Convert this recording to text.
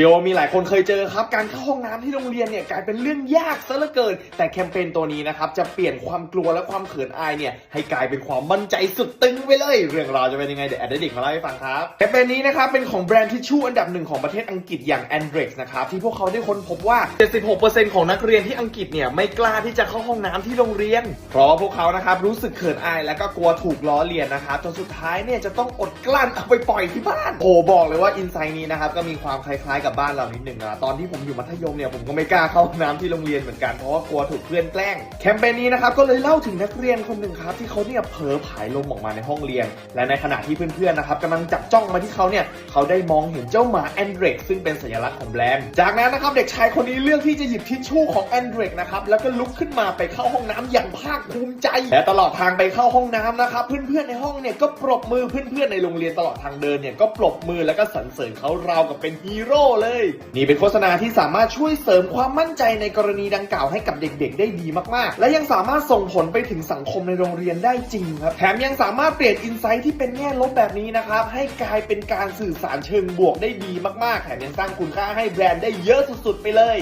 เดียวมีหลายคนเคยเจอครับ การเข้าห้องน้ำที่โรงเรียนเนี่ยกลายเป็นเรื่องยากซะเหลือเกิน แต่แคมเปญตัวนี้นะครับ จะเปลี่ยนความกลัวและความเขินอายเนี่ยให้กลายเป็นความมั่นใจสุดตึงไปเลย เรื่องราวจะเป็นยังไงเดี๋ยวแอดดิกมาเล่าให้ฟังครับแคมเปญนี้นะครับเป็นของแบรนด์ทิชชู่อันดับหนึ่งของประเทศอังกฤษอย่าง a n d r e x นะครับที่พวกเขาได้ค้นพบว่า 76%ของนักเรียนที่อังกฤษเนี่ยไม่กล้าที่จะเข้าห้องน้ำที่โรงเรียน เพราะว่าพวกเขานะครับรู้สึกเขินอายและก็กลัวถูกล้อเลียนนะครับจนสุดท้ายเนี่ยจะต้องอดกลั้นเอาไปปล่อยที่บ้านโอ้บอกเลยว่าอินไซต์นี้นะครับก็มีความคล้ายๆกับบ้านเรานิดหนึ่งนะตอนที่ผมอยู่มัธยมเนี่ยผมก็ไม่กล้าเข้าห้องน้ำที่โรงเรียนเหมือนกันเพราะว่ากลัวถูกเพื่อนแกล้งแคมเปญนี้นะครับก็เลยเล่าถึงนักเรียนคนหนึ่งครับที่เขาเนี่ยเผลอผายลมออกมาในห้องเรียน และในขณะที่เพื่อนๆนะครับกำลังจับจ้องมาที่เขาเนี่ยเขาได้มองเห็นเจ้าหมาแอนเดรกซึ่งเป็นสัญลักษณ์ของแบรนด์จากนั้นนะครับเด็กชายคนนี้เลือกที่จะหยิบทิชชู่ของแอนเดรกนะครับแล้วก็ลุกขึ้นมาไปเข้าห้องน้ำอย่างภาคภูมิใจ และตลอดทางไปเข้าห้องน้ำนะครับเพื่อนๆในห้องเนี่ยก็ปรบมือเพื่อนๆในโรงเรียนตลอดทางเดินเนี่ยก็ปรบมือแล้วก็สรรเสริญเขาราวกับเป็นฮีโร่เลย นี่เป็นโฆษณาที่สามารถช่วยเสริมความมั่นใจในกรณีดังกล่าวให้กับเด็กๆ ได้ดีมากๆ และยังสามารถส่งผลไปถึงสังคมในโรงเรียนได้จริงครับ แถมยังสามารถเปลี่ยนอินไซต์ที่เป็นแง่ลบแบบนี้นะครับ ให้กลายเป็นการสื่อสารเชิงบวกได้ดีมากๆ แถมยังสร้างคุณค่าให้แบรนด์ได้เยอะสุดๆ ไปเลย